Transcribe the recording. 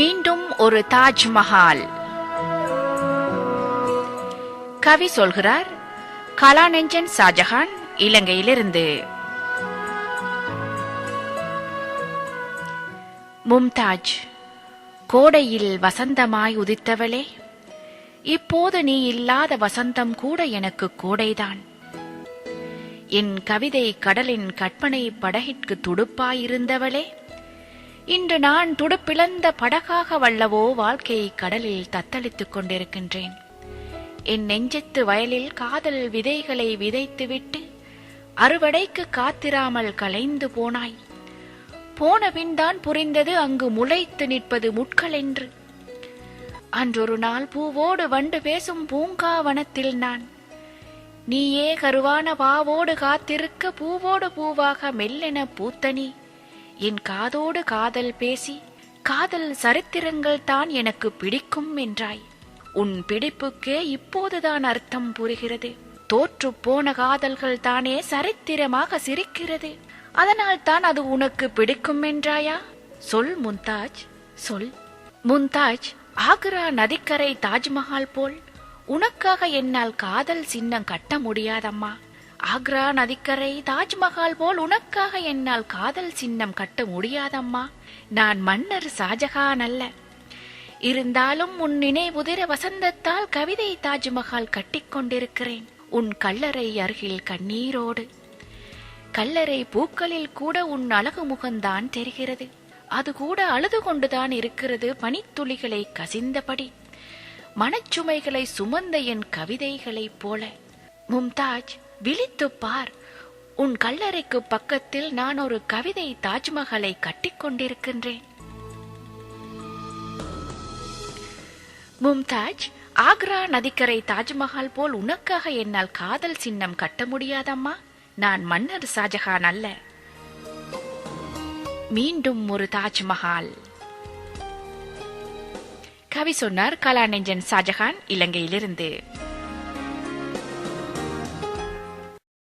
மீண்டும் ஒரு தாஜ்மஹால். கவி சொல்கிறார் கலாநெஞ்சன் ஷாஜஹான் இலங்கையிலிருந்து. மும்தாஜ் கோடையில் வசந்தமாய் உதித்தவளே இப்போது நீ இல்லாத வசந்தம் கூட எனக்கு கோடைதான். என் கவிதை கடலின் கற்பனை படகிற்கு துடுப்பாயிருந்தவளே இன்று நான் துடுப்பிழந்த படகாக வல்லவோ வாழ்க்கையை கடலில் தத்தளித்துக் கொண்டிருக்கின்றேன். என் நெஞ்சத்து வயலில் காதல் விதைகளை விதைத்துவிட்டு அறுவடைக்கு காத்திராமல் கலைந்து போனாய். போனபின் தான் புரிந்தது அங்கு முளைத்து நிற்பது முட்கள் என்று அன்றொரு நாள் பூவோடு வண்டு பேசும் பூங்காவனத்தில் நான். நீயே கருவான பாவோடு காத்திருக்க பூவோடு பூவாக மெல்லென பூத்தனி. என் காதோடு காதல் பேசி காதல் சரித்திரங்கள் தான் எனக்கு பிடிக்கும் என்றாய். உன் பிடிப்புக்கே இப்போதுதான் அர்த்தம் புரிகிறது. தோற்று போன காதல்கள் தானே சரித்திரமாக சிரிக்கிறது. அதனால் தான் அது உனக்கு பிடிக்கும் என்றாயா? சொல் மும்தாஜ் சொல். மும்தாஜ் ஆக்ரா நதிக்கரை தாஜ்மஹால் போல். உனக்காக என்னால் காதல் சின்னம் கட்ட முடியாதம்மா. ஆக்ரா நதிக்கரை தாஜ்மஹால் போல் உனக்காக என்னால் காதல் சின்னம் கட்ட முடியாதம்மா. நான் மன்னர் ஷாஜகான் அல்ல. இருந்தாலும் உன் நினைவுதிர வசந்தத்தால் கவிதை தாஜ்மஹால் கட்டிக்கொண்டிருக்கிறேன் உன் கல்லறை அருகில் கண்ணீரோடு. கல்லறை பூக்களில் கூட உன் அழகு முகம்தான் தெரிகிறது. அது கூட அழுது கொண்டுதான் இருக்கிறது பனித்துளிகளை கசிந்தபடி. மனச்சுமைகளை சுமந்த என் கவிதைகளைப் போல. மும்தாஜ் விழித்துப் பார். உன் கல்லறைக்கு பக்கத்தில் நான் ஒரு கவிதை தாஜ்மஹாலை கட்டிக்கொண்டிருக்கின்றேன் மும்தாஜ் ஆக்ரா நதிக்கரை தாஜ்மஹால் போல் உனக்காக என்னால் காதல் சின்னம் கட்ட முடியாதம்மா? நான் மன்னர் ஷாஜஹான் அல்ல. மீண்டும் ஒரு தாஜ்மஹால். கவி சொன்னார் கலாநெஞ்சன் ஷாஜஹான் இலங்கையிலிருந்து.